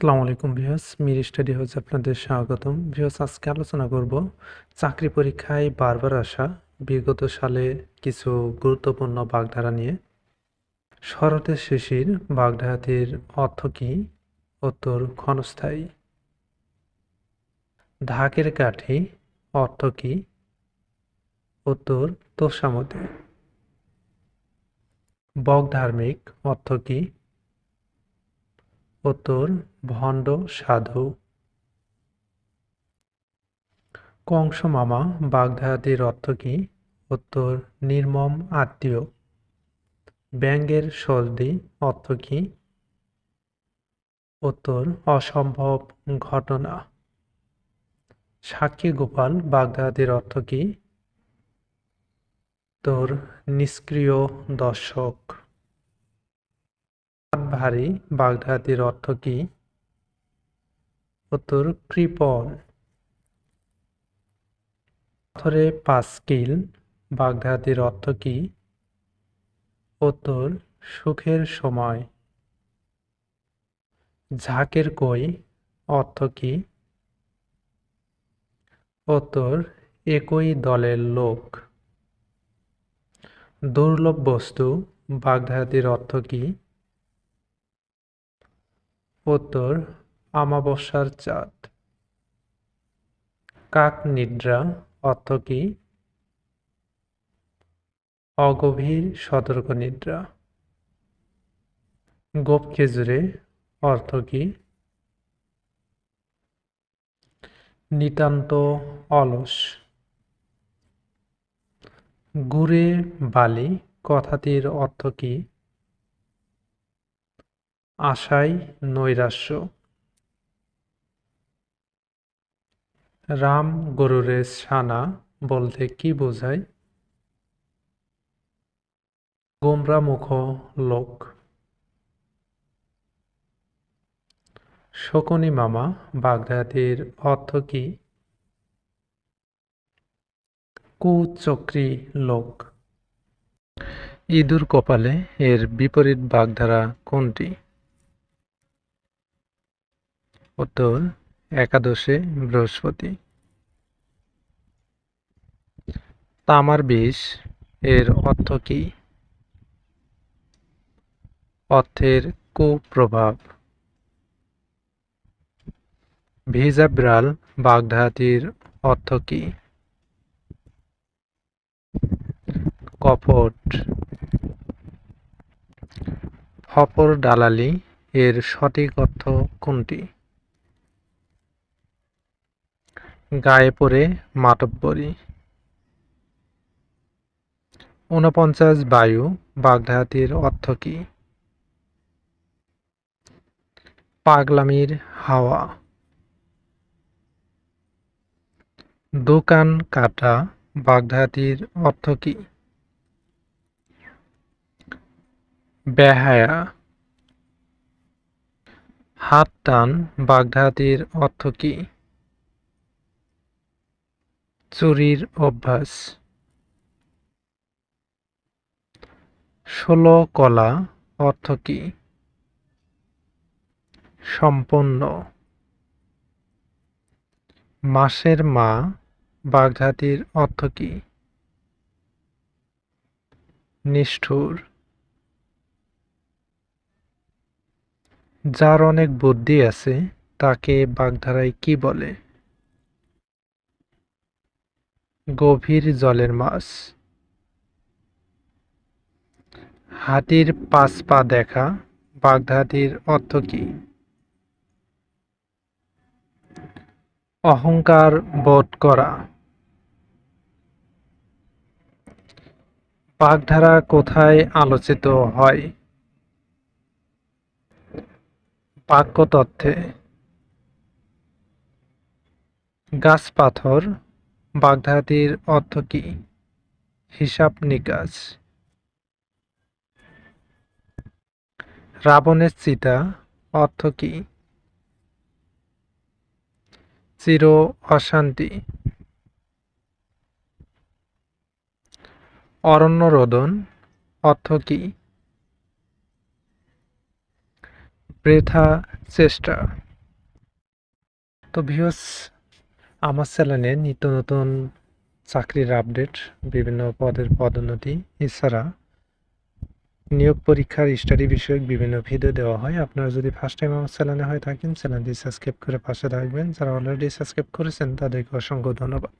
আসসালামু আলাইকুম viewers, Mir study হাউসে আপনাদের স্বাগতম। ভিউয়ার্স, আজকে আলোচনা করব চাকরি পরীক্ষায় বারবার আসা, বিগত সালে কিছু গুরুত্বপূর্ণ বাগধারা নিয়ে। শরতের শিশির, বাগধারাটির অর্থ কী? উত্তর, ক্ষণস্থায়ী। ঢাকের কাঠি, অর্থ কী? উত্তর, তোষামতি। বক ধার্মিক, অর্থ কী? উত্তর, ভণ্ড, সাধু। কংস মামা বাগধারাটির অর্থ কী? উত্তর, নির্মম, আত্মীয়। ব্যঙ্গের সর্দি অর্থ কী? উত্তর, অসম্ভব ঘটনা। সাক্ষী গোপাল বাগধারাটির অর্থ কী? তোর নিষ্ক্রিয় দর্শক। হাত ভারী বাগধারাটির অর্থ কী? উত্তর, কৃপণ। পাথরে পাঁচকিল বাগধারাটির অর্থ কী? উত্তর, সুখের সময়। ঝাঁকের কই, অর্থ কী? উত্তর, একই দলের লোক। দুর্লভ বস্তু বাগধারাটির অর্থ কী? উত্তর, আমাবস্যার চাঁদ। কাক নিদ্রা অর্থ কি? অগভীর সতর্ক নিদ্রা গোপ খেজুরে অর্থ কি? নিতান্ত অলস। গুড়ে বালি কথাটির অর্থ কী? আশায় নৈরাশ্য। রাম গরুরে সানা বলতে কি বোঝায়? গোমরামুখ লোক। শকুনি মামা বাগধাটির অর্থ কি? কুচক্রী লোক। ইঁদুর কপালে এর বিপরীত বাগধারা কোনটি? উত্তর, একাদশে বৃহস্পতি। তামার বিষ এর অর্থ কি? অর্থের কুপ্রভাব। ভিজা বিড়াল বাগধারাটির অর্থ কি? কপট। ফপর দালালি এর সঠিক অর্থ কোনটি? গায়ে পড়ে মাতব্বরি। ঊনপঞ্চাশ বায়ু বাগধারাটির অর্থ কী? পাগলামির হাওয়া। দোকান কাটা বাগধারাটির অর্থ কী? বেহায়া। হাত টান বাগধারাটির অর্থ কী? চুরির অভ্যাস। ষোলো কলা অর্থ কি? সম্পন্ন। মাসের মা বাগধাটির অর্থ কি? নিষ্ঠুর। যার অনেক বুদ্ধি আছে, তাকে বাগধারায় কি বলে? গভীর জলের মাছ। হাতির পাঁচ পা দেখা বাগধাটির অর্থ কি? অহংকার বোধ করা। বাগধারা কোথায় আলোচিত হয়? বাক্যতত্ত্বে। গাছ পাথর বাগধারাটির অর্থ কী? হিসাব নিকাশ। রাবণের চিতা অর্থ কী? চির অশান্তি। অরণ্য রোদন অর্থ কী? বৃথা চেষ্টা। তো ভিউয়ার্স আমার চ্যানেলে নিত্য নতুন চাকরির আপডেট, বিভিন্ন পদের পদোন্নতি এছাড়া নিয়োগ পরীক্ষার স্টাডি বিষয়ক বিভিন্ন ভিডিও দেওয়া হয়। আপনারা যদি ফার্স্ট টাইম আমার চ্যানেলে হয়ে থাকেন চ্যানেলটি সাবস্ক্রাইব করে পাশে থাকবেন। যারা অলরেডি সাবস্ক্রাইব করেছেন, তাদেরকে অসংখ্য ধন্যবাদ।